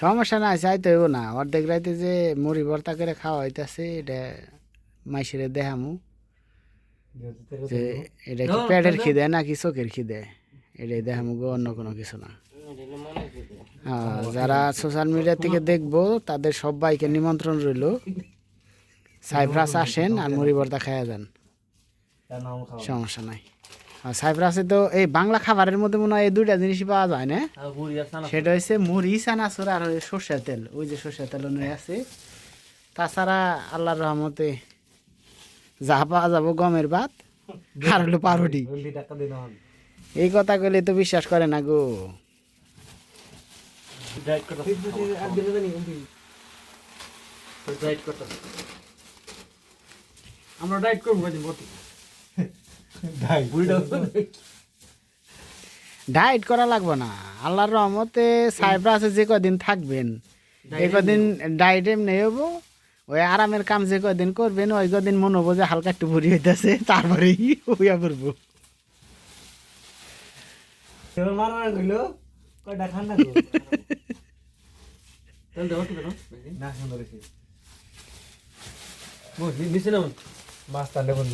সমস্যা নাই চাইতে হইব না। অর্ধেক রাইতে যে মুড়ি ভর্তা করে খাওয়া হইতাছে এটা মাইসেরে দেখামু। যে এটা কি পেটের খিদে নাকি চোখের খিদে? এটাই দেখামু গো অন্য কোনো কিছু না। হ্যাঁ, যারা সোশ্যাল মিডিয়া থেকে দেখব তাদের সবাইকে নিমন্ত্রণ রইল। সাইফ্রাস আসেন আর মুড়ি ভর্তা খাইয়া যান। সমস্যা নাই। সাইপ্রাসে তো এই বাংলা খাবারের মধ্যে মনে হয় এই দুইটা জিনিসই পাওয়া যায় না? সেটা হচ্ছে মুড়ি চানাচুর আর ওই সর্ষের তেল। ওই যে সর্ষের তেল অনুযায়ী আছে তাছাড়া আল্লাহর রহমতে যা পাওয়া যাব গমের ভাত আর হলো পাউরুটি। এই কথা কইলে তো বিশ্বাস করে না গো। আমরা ডাইট করব বলতে ডায়েট করা লাগবে না। আল্লাহর রহমতে সাইপ্রাসে যে কদিন থাকবেন। এই কদিন ডায়েট এমনি হব ওই আরামের কাম যে কদিন করবেন ওই কদিন মনে হব যে হালকা একটু ভরি হইতেছে তারপরেই হইয়া পড়ব। মারা গেল কয়টা ঠান্ডা তাহলে দেবো তো না সুন্দর হয়েছে নিচে নাম মাছ